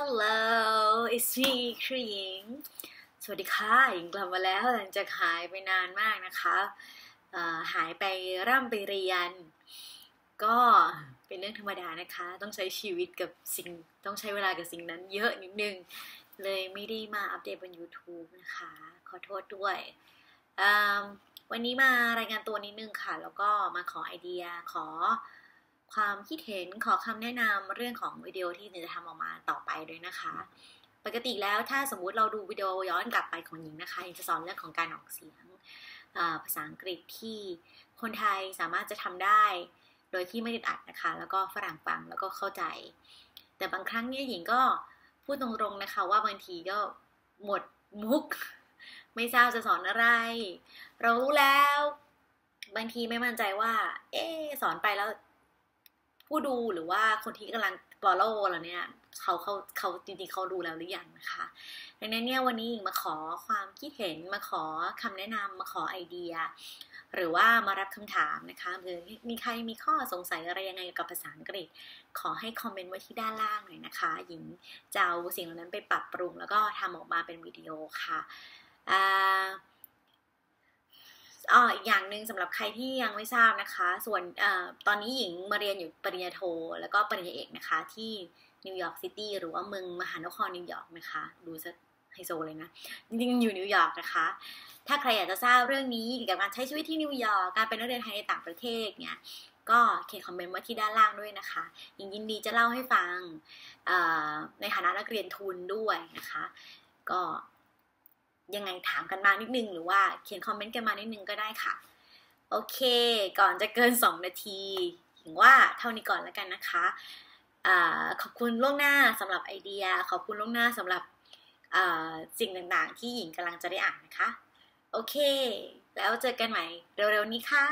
Hello it's me คือหญิง สวัสดีค่ะ หญิงกลับมาแล้วหลังจากหายไปนานมากนะคะหายไปร่ำไปเรียน ก็เป็นเรื่องธรรมดานะคะ ต้องใช้ชีวิตกับสิ่ง ต้องใช้เวลากับสิ่งนั้นเยอะนิดนึง เลยไม่ได้มาอัปเดตบน YouTube นะคะ ขอโทษด้วย วันนี้มารายงานตัวนิดนึงค่ะ แล้วก็มาขอไอเดีย ขอ ความคิดเห็นขอคำแนะนำเรื่องของวิดีโอที่หนูจะทำออกมาต่อไปด้วยนะคะ ปกติแล้วถ้าสมมุติเราดูวิดีโอย้อนกลับไปของหญิงนะคะหญิงจะสอนเรื่องของการออกเสียงภาษาอังกฤษที่คนไทยสามารถจะทำได้ โดยที่ไม่ติดอัดนะคะ แล้วก็ฝรั่งฟังแล้วก็เข้าใจ แต่บางครั้งเนี่ยหญิงก็พูดตรงๆนะคะว่าบางทีก็หมดมุก ไม่ทราบจะสอนอะไร เรารู้แล้ว บางทีไม่มั่นใจว่า เอ๊สอนไปแล้ว ผู้ดูหรือว่าคนที่กำลังฟอลโล่เราเนี่ยเขาเขาเขาจริงๆเขาดูแล้วหรือยังนะคะดังนั้นเนี่ยวันนี้มาขอความคิดเห็นมาขอคำแนะนำมาขอไอเดีย หรือว่ามารับคำถามนะคะหรือมีใครมีข้อสงสัยอะไรยังไงกับภาษาอังกฤษ ขอให้คอมเมนต์ไว้ที่ด้านล่างหน่อยนะคะ หญิงจะเอาสิ่งเหล่านั้นไปปรับปรุง แล้วก็ทำออกมาเป็นวิดีโอค่ะ อ๋ออีกอย่างหนึ่งสำหรับใครที่ยังไม่ทราบนะคะ ส่วนอตอนนี้หญิงมาเรียนอยู่ปริญญาโท แล้วก็ปริญญาเอกนะคะ ที่นิวยอร์กซิตี้หรือว่าเมืองมหานครนิวยอร์กนะคะ ดูซะไฮโซเลยนะ จริงๆอยู่นิวยอร์กนะคะ ถ้าใครอยากจะทราบเรื่องนี้เกี่ยวกับการใช้ชีวิตที่นิวยอร์กการเป็นนักเรียนไทยในต่างประเทศเนี่ยก็เขียนคอมเมนต์ไว้ที่ด้านล่างด้วยนะคะยินยินดีจะเล่าให้ฟังในฐานะนักเรียนทุนด้วยนะคะ ก็ ยังไงถามกันมานิดนึง หรือว่าเขียนคอมเมนต์กันมานิดนึงก็ได้ค่ะ โอเค ก่อนจะเกิน 2 นาทีถึงว่าเท่านี้ก่อนแล้วกันนะคะอขอบคุณล่วงหน้าสำหรับไอเดีย ขอบคุณล่วงหน้าสำหรับสิ่งต่างๆ ที่หญิงกำลังจะได้อ่านนะคะ โอเค แล้วเจอกันใหม่เร็วๆนี้ค่ะ